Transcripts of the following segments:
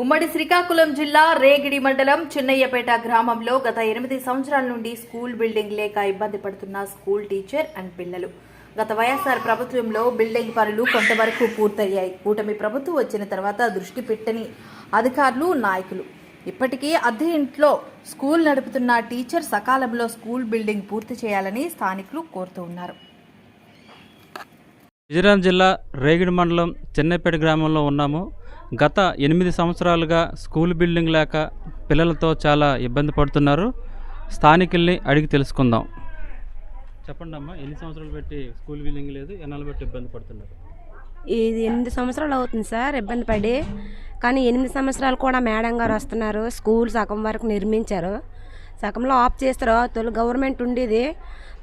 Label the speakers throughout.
Speaker 1: ఉమ్మడి శ్రీకాకుళం జిల్లా రేగిడి మండలం చిన్నయ్యపేట గ్రామంలో గత ఎనిమిది సంవత్సరాల నుండి స్కూల్ బిల్డింగ్ లేక ఇబ్బంది పడుతున్న స్కూల్ టీచర్ అండ్ పిల్లలు. గత వైఎస్ఆర్ ప్రభుత్వంలో బిల్డింగ్ పనులు కొంతవరకు పూర్తయ్యాయి. కూటమి ప్రభుత్వం వచ్చిన తర్వాత దృష్టి పెట్టని అధికారులు నాయకులు. ఇప్పటికీ అద్దె ఇంట్లో స్కూల్ నడుపుతున్న టీచర్ సకాలంలో స్కూల్ బిల్డింగ్ పూర్తి చేయాలని స్థానికులు కోరుతూ ఉన్నారు.
Speaker 2: విజయనగరం జిల్లా రేగిడి మండలం చెన్నైపేట గ్రామంలో ఉన్నాము. గత ఎనిమిది సంవత్సరాలుగా స్కూల్ బిల్డింగ్ లేక పిల్లలతో చాలా ఇబ్బంది పడుతున్నారు. స్థానికుల్ని అడిగి తెలుసుకుందాం. చెప్పండి అమ్మా ఎన్ని సంవత్సరాలు పెట్టి స్కూల్ బిల్డింగ్ లేదు ఎన్నాళ్ళు బట్టి ఇబ్బంది పడుతున్నారు?
Speaker 3: ఇది ఎనిమిది సంవత్సరాలు అవుతుంది సార్ ఇబ్బంది పడి. కానీ ఎనిమిది సంవత్సరాలు కూడా మేడం గారు వస్తున్నారు స్కూల్ సగం వరకు నిర్మించారు. సగంలో ఆఫ్ చేస్తారు తొలి గవర్నమెంట్ ఉండేది.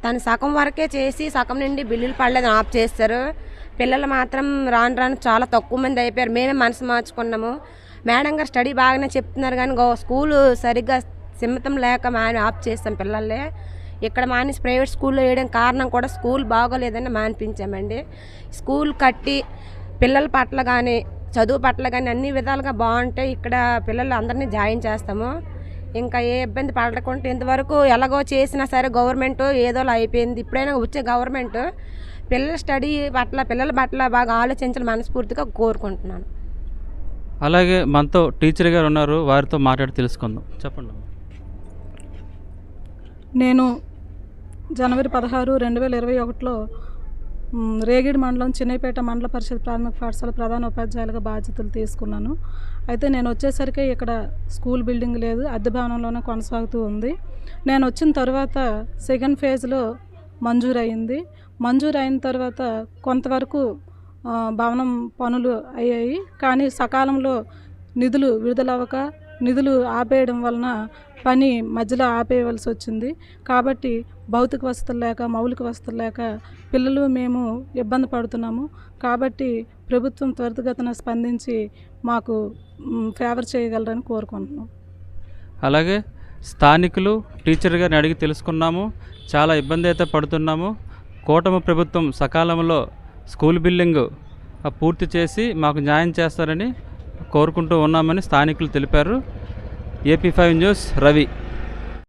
Speaker 3: తను సగం వరకే చేసి సగం నుండి బిల్లులు పడలేదని ఆఫ్ చేస్తారు. పిల్లలు మాత్రం రాను రాను చాలా తక్కువ మంది అయిపోయారు. మేమే మనసు మార్చుకున్నాము. మేడం గారు స్టడీ బాగానే చెప్తున్నారు కానీ గో స్కూల్ సరిగ్గా సిమ్మతం లేక మాని ఆఫ్ చేస్తాం పిల్లల్ని. ఇక్కడ మానేసి ప్రైవేట్ స్కూల్లో వేయడం కారణం కూడా స్కూల్ బాగోలేదని మానిపించామండి. స్కూల్ కట్టి పిల్లల పట్ల కానీ చదువు పట్ల కానీ అన్ని విధాలుగా బాగుంటే ఇక్కడ పిల్లలు అందరినీ జాయిన్ చేస్తాము. ఇంకా ఏ ఇబ్బంది పడకుండా ఇంతవరకు ఎలాగో చేసినా సరే గవర్నమెంట్ ఏదోలా అయిపోయింది. ఇప్పుడైనా వచ్చే గవర్నమెంట్ పిల్లల స్టడీ పట్ల పిల్లల పట్ల బాగా ఆలోచించాలని మనస్ఫూర్తిగా కోరుకుంటున్నాను.
Speaker 2: అలాగే మనతో టీచర్ గారు ఉన్నారు వారితో మాట్లాడి తెలుసుకుందాం. చెప్పండి
Speaker 4: నేను జనవరి పదహారు రెండు వేల ఇరవై ఒకటిలో రేగిడి మండలం చిన్నపేట మండల పరిషత్ ప్రాథమిక పాఠశాల ప్రధాన ఉపాధ్యాయులుగా బాధ్యతలు తీసుకున్నాను. అయితే నేను వచ్చేసరికి ఇక్కడ స్కూల్ బిల్డింగ్ లేదు అద్దె భవనంలోనే కొనసాగుతూ ఉంది. నేను వచ్చిన తర్వాత సెకండ్ ఫేజ్లో మంజూరయింది మంజూరైన మంజూరు అయిన తర్వాత కొంతవరకు భవనం పనులు అయ్యాయి. కానీ సకాలంలో నిధులు విడుదలవ్వక నిధులు ఆపేయడం వలన పని మధ్యలో ఆపేయవలసి వచ్చింది. కాబట్టి భౌతిక వసతులు లేక మౌలిక వసతులు లేక పిల్లలు మేము ఇబ్బంది పడుతున్నాము. కాబట్టి ప్రభుత్వం త్వరితగతిన స్పందించి మాకు ఫేవర్ చేయగలరని కోరుకుంటున్నాం.
Speaker 2: అలాగే స్థానికులు టీచర్ గారిని అడిగి తెలుసుకున్నాము. చాలా ఇబ్బంది అయితే పడుతున్నాము. కూటమి ప్రభుత్వం సకాలంలో స్కూల్ బిల్డింగ్ పూర్తి చేసి మాకు న్యాయం చేస్తారని కోరుకుంటూ ఉన్నామని స్థానికులు తెలిపారు. AP five news Ravi.